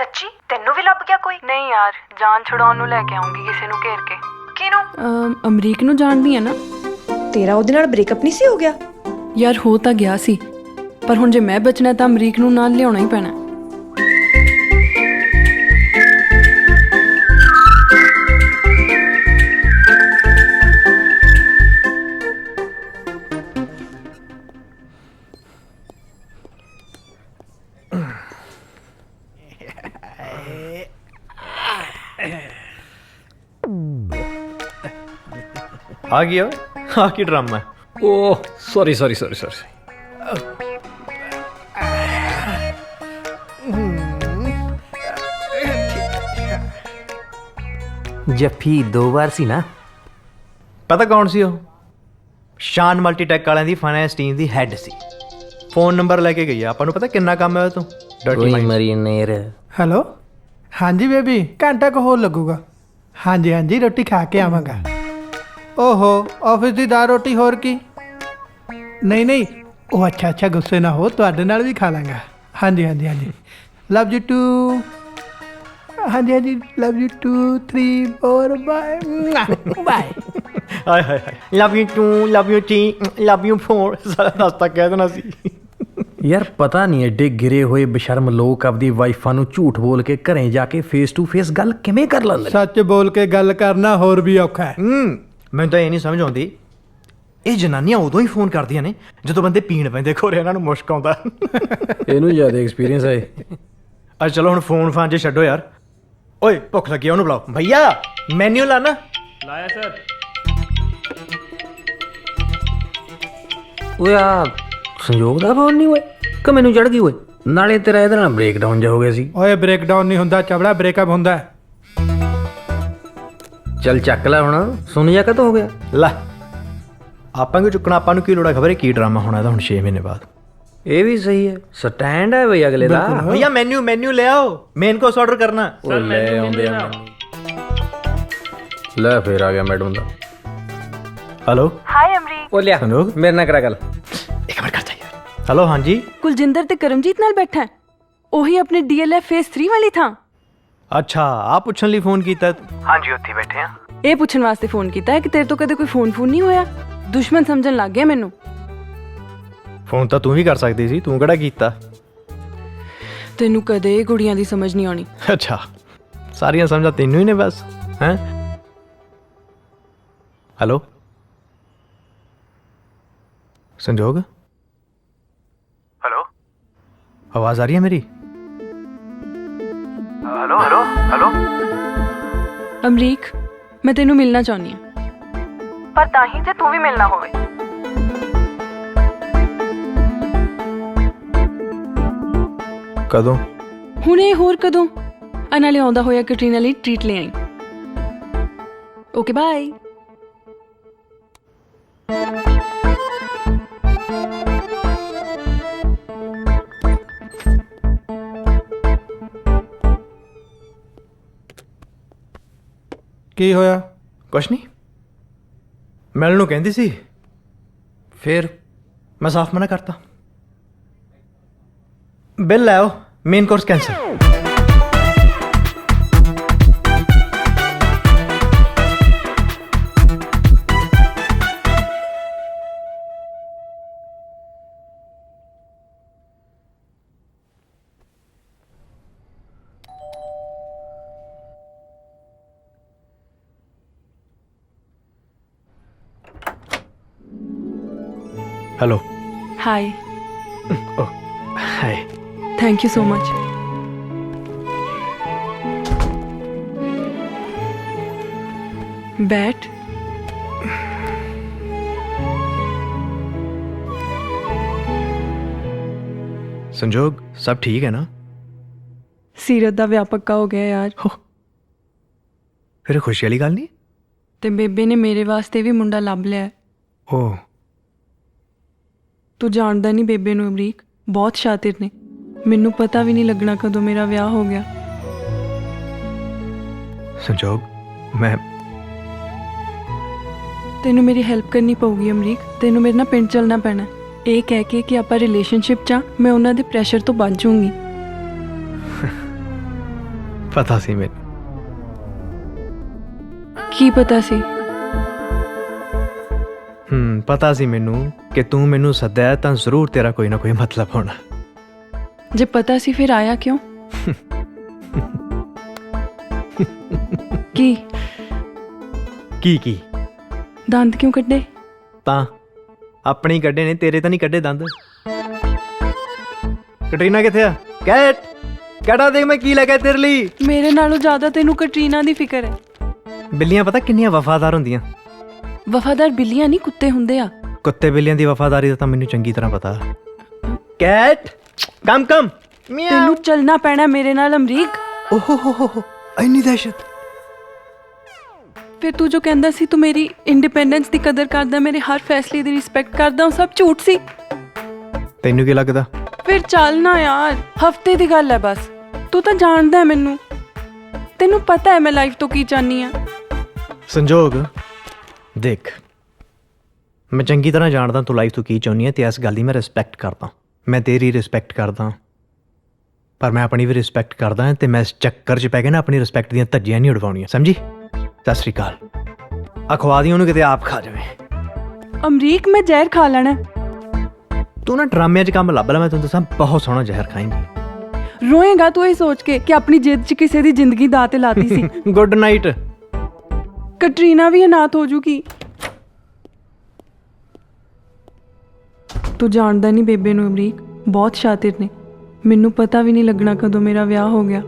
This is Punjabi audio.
ਸੱਚੀ? ਤੈਨੂੰ ਵੀ ਲੱਭ ਗਿਆ ਕੋਈ? ਨਹੀਂ ਯਾਰ ਜਾਨ ਛੁਡਾਉਣ ਨੂੰ ਲੈ ਕੇ ਆਉਂਗੀ ਕਿਸੇ ਨੂੰ ਘੇਰ ਕੇ। ਕਿਹਨੂੰ? ਅਮ, ਅਮਰੀਕ ਨੂੰ ਜਾਣਦੀ ਹੈ ਨਾ? ਤੇਰਾ ਉਹਦੇ ਨਾਲ ਬ੍ਰੇਕਅਪ ਨਹੀਂ ਸੀ ਹੋ ਗਿਆ? ਯਾਰ ਹੋ ਤਾਂ ਗਿਆ ਸੀ। ਪਰ ਹੁਣ ਜੇ ਮੈਂ ਬਚਣਾ ਤਾਂ ਅਮਰੀਕ ਨੂੰ ਨਾਲ ਲਿਆਉਣਾ ਹੀ ਪੈਣਾ ਆ ਗਿਆ ਆ ਕੀ ਡਰਾਮਾ ਹੈ? ਓ ਸੌਰੀ ਸੌਰੀ ਸੌਰੀ ਸੌਰੀ ਜੱਫੀ ਦੋ ਵਾਰ ਸੀ ਨਾ। ਪਤਾ ਕੌਣ ਸੀ ਉਹ ਸ਼ਾਨ ਮਲਟੀਟੈਕ ਵਾਲਿਆਂ ਦੀ ਫਾਈਨੈਂਸ ਟੀਮ ਦੀ ਹੈੱਡ ਸੀ। ਫੋਨ ਨੰਬਰ ਲੈ ਕੇ ਗਈ ਆ। ਆਪਾਂ ਨੂੰ ਪਤਾ ਕਿੰਨਾ ਕੰਮ ਹੈ ਉਹ ਤੋਂ? ਡਰਟੀ ਕੋਈ ਮਾਈਂਡ ਮਰੀ ਨੇਰ। ਹੈਲੋ ਹਾਂਜੀ ਬੇਬੀ ਘੰਟਾ ਕੁ ਹੋਰ ਲੱਗੂਗਾ। ਹਾਂਜੀ ਹਾਂਜੀ ਰੋਟੀ ਖਾ ਕੇ ਆਵਾਂਗਾ। ਓਹੋ ਆਫਿਸ ਦੀ ਦਾ ਰੋਟੀ ਹੋਰ ਕੀ? ਨਹੀਂ ਨਹੀਂ ਉਹ ਅੱਛਾ ਅੱਛਾ ਗੁੱਸੇ ਨਾ ਹੋ ਤੁਹਾਡੇ ਨਾਲ ਵੀ ਖਾ ਲਾਂਗਾ। ਹਾਂਜੀ ਹਾਂਜੀ ਹਾਂਜੀ। ਲਵ ਯੂ ਟੂ ਹਾਂਜੀ ਹਾਂਜੀ love you too 3 4 bye bye ਹਾਏ ਹਾਏ ਹਾਏ। Love you too love you too love you four ਸਾਰਾ ਰਸਤਾ ਕਹਿ ਦੇਣਾ ਸੀ। ਯਾਰ ਪਤਾ ਨਹੀਂ ਐਡੇ ਗਿਰੇ ਹੋਏ ਬਸ਼ਰਮ ਲੋਕ ਆਪਦੀ ਵਾਈਫਾਂ ਨੂੰ ਝੂਠ ਬੋਲ ਕੇ ਘਰੇ ਜਾ ਕੇ ਫੇਸ ਟੂ ਫੇਸ ਗੱਲ ਕਿਵੇਂ ਕਰ ਲੈਂਦੇ ਨੇ? ਸੱਚ ਬੋਲ ਕੇ ਗੱਲ ਕਰਨਾ ਹੋਰ ਵੀ ਔਖਾ ਹੈ। ਹੂੰ। ਮੈਨੂੰ ਤਾਂ ਇਹ ਨਹੀਂ ਸਮਝ ਆਉਂਦੀ। ਇਹ ਜਨਾਨੀਆਂ ਉਦੋਂ ਹੀ ਫੋਨ ਕਰਦੀਆਂ ਨੇ ਜਦੋਂ ਬੰਦੇ ਪੀਣ ਪੈਂਦੇ ਖੋਰੇ ਇਹਨਾਂ ਨੂੰ ਮੁਸ਼ਕ ਆਉਂਦਾ। ਇਹਨੂੰ ਜ਼ਿਆਦਾ ਐਕਸਪੀਰੀਅੰਸ ਹੈ ਅੱਜ ਚਲੋ ਹੁਣ ਫੋਨ ਫਾਨ ਜੇ ਛੱਡੋ ਯਾਰ। ਓਏ ਭੁੱਖ ਲੱਗੀ ਆ, ਉਹਨੂੰ ਬੁਲਾਓ। ਭਈਆ ਮੈਨੂ ਲਾਣਾ ਓਏ ਆ ਸੰਯੋਗ ਦਾ ਫੋਨ ਨਹੀਂ ਓਏ? ਕਿ ਮੈਨੂੰ ਚੜ ਗਈ ਓਏ? ਨਾਲੇ ਤੇਰਾ ਇਹਦੇ ਨਾਲ ਬ੍ਰੇਕਡਾਊਨ ਜਾ ਹੋ ਗਿਆ ਸੀ। ਓਏ ਬ੍ਰੇਕਡਾਊਨ ਨਹੀਂ ਹੁੰਦਾ ਚਵੜਾ ਬ੍ਰੇਕਅਪ ਹੁੰਦਾ। ਹੈ ਚੱਲ ਚੱਕ ਲੈ ਹੁਣ। ਸੁਣ ਜਾ ਕਦੋਂ ਹੋ ਗਿਆ? ਲੈ ਆਪਾਂ ਕਿਉਂ ਚੁੱਕਣਾ? ਆਪਾਂ ਨੂੰ ਕੀ ਲੋੜ ਖਬਰ? ਕੀ ਡਰਾਮਾ ਹੋਣਾ ਇਹਦਾ ਹੁਣ 6 ਮਹੀਨੇ ਬਾਅਦ? ਇਹ ਵੀ ਸਹੀ ਹੈ। ਸਟੈਂਡ ਹੈ ਬਈ ਅਗਲੇ ਦਾ। ਭਈਆ ਮੈਨੂ ਮੈਨੂ ਲੈ ਆਓ। ਮੇਨ ਕੋਰਸ ਆਰਡਰ ਕਰਨਾ। ਉਹ ਲੈ ਆਉਂਦੇ ਆ। ਲੈ ਫੇਰ ਆ ਗਿਆ ਮੈਡਮ ਦਾ। ਹਲੋ ਹਾਈ ਅਮਰੀਕ ਉਹ ਲਿਆ। ਸੰਜੋਗ? ਮੇਰੇ ਨਾਲ ਕਰਾ ਗੱਲ। ਇੱਕ ਮਿੰਟ ਕਰ ਯਾਰ। ਹਲੋ ਹਾਂਜੀ? ਕੁਲਜਿੰਦਰ ਤੇ ਕਰਮਜੀਤ ਨਾਲ ਬੈਠਾ ਹੈ। ਉਹੀ ਆਪਣੇ ਡੀਐਲਐਫ ਫੇਸ 3 ਵਾਲੀ ਥਾਂ। ਅੱਛਾ ਆ ਪੁੱਛਣ ਲਈ ਫੋਨ ਕੀਤਾ ਹਾਂਜੀ ਉੱਥੇ ਬੈਠੇ ਆ ਇਹ ਪੁੱਛਣ ਵਾਸਤੇ ਫੋਨ ਕੀਤਾ ਹੈ ਕਿ ਤੇਰੇ ਤੋਂ ਕਦੇ ਕੋਈ ਫੋਨ ਫੋਨ ਨਹੀਂ ਹੋਇਆ? ਦੁਸ਼ਮਣ ਸਮਝਣ ਲੱਗ ਗਿਆ ਮੈਨੂੰ। ਫੋਨ ਤਾਂ ਤੂੰ ਵੀ ਕਰ ਸਕਦੀ ਸੀ ਤੂੰ ਕਿਹੜਾ ਕੀਤਾ? ਤੈਨੂੰ ਕਦੇ ਕੁੜੀਆਂ ਦੀ ਸਮਝ ਨਹੀਂ ਆਉਣੀ। ਅੱਛਾ ਸਾਰੀਆਂ ਸਮਝਾਂ ਤੈਨੂੰ ਹੀ ਨੇ ਬਸ ਹੈ? ਹਲੋ? ਸੰਜੋਗ? ਹਲੋ? ਆਵਾਜ਼ ਆ ਰਹੀ ਹੈ ਮੇਰੀ? ਅਮਰੀਕ ਮੈਂ ਤੈਨੂੰ ਮਿਲਣਾ ਚਾਹੁੰਦੀ ਹਾਂ। ਪਰ ਤਾਂ ਹੀ ਜੇ ਤੂੰ ਵੀ ਮਿਲਣਾ ਹੋਵੇ। ਕਦੋਂ? ਹੁਣ ਇਹ ਹੋਰ ਕਦੋਂ? ਆ ਨਾਲੇ ਆਉਂਦਾ ਹੋਇਆ ਕੈਟਰੀਨਾ ਲਈ ਟ੍ਰੀਟ ਲੈ ਆਈ। ਓਕੇ ਬਾਏ ਕੀ ਹੋਇਆ? ਕੁਛ ਨਹੀਂ। ਮਿਲਣ ਨੂੰ ਕਹਿੰਦੀ ਸੀ। ਫਿਰ ਮੈਂ ਸਾਫ਼ ਮਨਾ ਕਰਤਾ। ਬਿੱਲ ਲੈ ਆਓ main course cancel hello hi O hi thank you so much ਬੈਠ ਸੰਜੋਗ ਸਭ ਠੀਕ ਹੈ ਨਾ ਸੀਰਤ ਦਾ ਵਿਆਹ ਪੱਕਾ ਹੋ ਗਿਆ ਯਾਰ ਫਿਰ ਇਹ ਖੁਸ਼ੀ ਵਾਲੀ ਗੱਲ ਨਹੀਂ ਤੇ ਬੇਬੇ ਨੇ ਮੇਰੇ ਵਾਸਤੇ ਵੀ ਮੁੰਡਾ ਲੱਭ ਲਿਆ ਹੈ। ਓ ਤੂੰ ਜਾਣਦਾ ਨਹੀਂ ਬੇਬੇ ਨੂੰ ਅਮਰੀਕ ਬਹੁਤ ਸ਼ਾਤਿਰ ਨੇ। ਮੈਨੂੰ ਪਤਾ ਵੀ ਨਹੀਂ ਲੱਗਣਾ ਕਦੋਂ ਮੇਰਾ ਵਿਆਹ ਹੋ ਗਿਆ। ਸੰਜੋਗ ਮੈਂ ਤੈਨੂੰ ਮੇਰੀ ਹੈਲਪ ਕਰਨੀ ਪਊਗੀ ਅਮਰੀਕ ਤੈਨੂੰ ਮੇਰੇ ਨਾਲ ਪਿੰਡ ਚੱਲਣਾ ਪੈਣਾ। ਇਹ ਕਹਿ ਕੇ ਕਿ ਆਪਾਂ ਰਿਲੇਸ਼ਨਸ਼ਿਪ 'ਚ ਆ ਮੈਂ ਉਹਨਾਂ ਦੇ ਪ੍ਰੈਸ਼ਰ ਤੋਂ ਬਚ ਜਾਊਂਗੀ। ਪਤਾ ਸੀ ਮੈਨੂੰ। ਕੀ ਪਤਾ ਸੀ? ਪਤਾ ਸੀ ਮੈਨੂੰ ਕਿ ਤੂੰ ਮੈਨੂੰ ਸੱਦਿਆ ਤਾਂ ਜ਼ਰੂਰ ਤੇਰਾ ਕੋਈ ਨਾ ਕੋਈ ਮਤਲਬ ਹੋਣਾ। ਜੇ ਪਤਾ ਸੀ ਫਿਰ ਆਇਆ ਕਿਉਂ? ਕੀ? ਕੀ ਕੀ? ਦੰਦ ਕਿਉਂ ਕੱਢੇ? ਤਾਂ? ਆਪਣੇ ਹੀ ਕੱਢੇ ਨੇ ਤੇਰੇ ਤਾਂ ਨਹੀਂ ਕੱਢੇ ਦੰਦ। ਕਟਰੀਨਾ ਕਿੱਥੇ ਆ? ਕੈਟ! ਕੈਟਾ ਦੇਖ ਮੈਂ ਕੀ ਲੈ ਕੇ ਆਇਆ ਤੇਰੇ ਲਈ। ਮੇਰੇ ਨਾਲੋਂ ਜ਼ਿਆਦਾ ਤੈਨੂੰ ਕਟਰੀਨਾ ਦੀ ਫਿਕਰ ਹੈ। ਬਿੱਲੀਆਂ ਪਤਾ ਕਿੰਨੀਆਂ ਵਫਾਦਾਰ ਹੁੰਦੀਆਂ। ਵਫਾਦਾਰ ਬਿੱਲੀਆਂ ਨਹੀਂ ਕੁੱਤੇ ਹੁੰਦੇ ਆ। ਕੁੱਤੇ ਬਿੱਲੀਆਂ ਦੀ ਵਫਾਦਾਰੀ ਦਾ ਤਾਂ ਮੈਨੂੰ ਚੰਗੀ ਤਰ੍ਹਾਂ ਪਤਾ। ਕੈਟ ਕਮ ਕਮ ਤੈਨੂੰ ਚੱਲਣਾ ਪੈਣਾ ਮੇਰੇ ਨਾਲ ਅਮਰੀਕ। ਓਹੋ ਹੋ ਹੋ ਹੋ ਇੰਨੀ ਦਹਿਸ਼ਤ। ਫਿਰ ਤੂੰ ਜੋ ਕਹਿੰਦਾ ਸੀ ਤੂੰ ਮੇਰੀ ਇੰਡੀਪੈਂਡੈਂਸ ਦੀ ਕਦਰ ਕਰਦਾ ਮੇਰੇ ਹਰ ਫੈਸਲੇ ਦੀ ਰਿਸਪੈਕਟ ਕਰਦਾ ਉਹ ਸਭ ਝੂਠ ਸੀ। ਤੈਨੂੰ ਕੀ ਲੱਗਦਾ? ਫਿਰ ਚੱਲ ਨਾ ਯਾਰ ਹਫ਼ਤੇ ਦੀ ਗੱਲ ਹੈ ਬਸ। ਤੂੰ ਤਾਂ ਜਾਣਦਾ ਹੈ ਮੈਨੂੰ। ਤੈਨੂੰ ਪਤਾ ਹੈ ਮੈਂ ਲਾਈਫ ਤੋਂ ਕੀ ਚਾਹਨੀ ਆ ਸੰਜੋਗ ਦੇਖ ਮੈਂ ਚੰਗੀ ਤਰ੍ਹਾਂ ਜਾਣਦਾ ਤੂੰ ਲਾਈਫ ਤੋਂ ਕੀ ਚਾਹੁੰਦੀ ਹੈ ਤੇ ਇਸ ਗੱਲ ਦੀ ਮੈਂ ਰਿਸਪੈਕਟ ਕਰਦਾ। ਮੈਂ ਤੇਰੀ ਰਿਸਪੈਕਟ ਕਰਦਾ। ਪਰ ਮੈਂ ਆਪਣੀ ਵੀ ਰਿਸਪੈਕਟ ਕਰਦਾ ਹਾਂ ਤੇ ਮੈਂ ਇਸ ਚੱਕਰ 'ਚ ਪੈ ਕੇ ਨਾ ਆਪਣੀ ਰਿਸਪੈਕਟ ਦੀਆਂ ਧੱਜੀਆਂ ਨਹੀਂ ਉਡਵਾਉਣੀਆਂ ਸਮਝੀ? ਸਤਿ ਸ਼੍ਰੀ ਅਕਾਲ। ਅਖਵਾ ਦੀ ਉਹਨੂੰ ਕਿਤੇ ਆਪ ਖਾ ਜਾਵੇ। ਅਮਰੀਕ ਮੈਂ ਜ਼ਹਿਰ ਖਾ ਲੈਣਾ। ਤੂੰ ਨਾ ਡਰਾਮਿਆਂ 'ਚ ਕੰਮ ਲੱਭ ਲੈ ਮੈਂ ਤੈਨੂੰ ਦੱਸਾਂ ਬਹੁਤ ਸੋਹਣਾ ਜ਼ਹਿਰ ਖਾਏਂਗੀ। ਰੋਏਗਾ ਤੂੰ ਇਹ ਸੋਚ ਕੇ ਕਿ ਆਪਣੀ ਜਿੱਦ 'ਚ ਕਿਸੇ ਦੀ ਜ਼ਿੰਦਗੀ ਦਾਅ ਤੇ ਲਾਤੀ ਸੀ। ਗੁੱਡ ਨਾਈਟ ਕਟਰੀਨਾ ਵੀ ਅਨਾਥ ਹੋ ਜੂਗੀ। ਤੂੰ ਜਾਣਦਾ ਨਹੀਂ ਬੇਬੇ ਨੂੰ ਅਮਰੀਕ, ਬਹੁਤ ਸ਼ਾਤਿਰ ਨੇ। ਮੈਨੂੰ ਪਤਾ ਵੀ ਨਹੀਂ ਲੱਗਣਾ ਕਦੋਂ ਮੇਰਾ ਵਿਆਹ ਹੋ ਗਿਆ।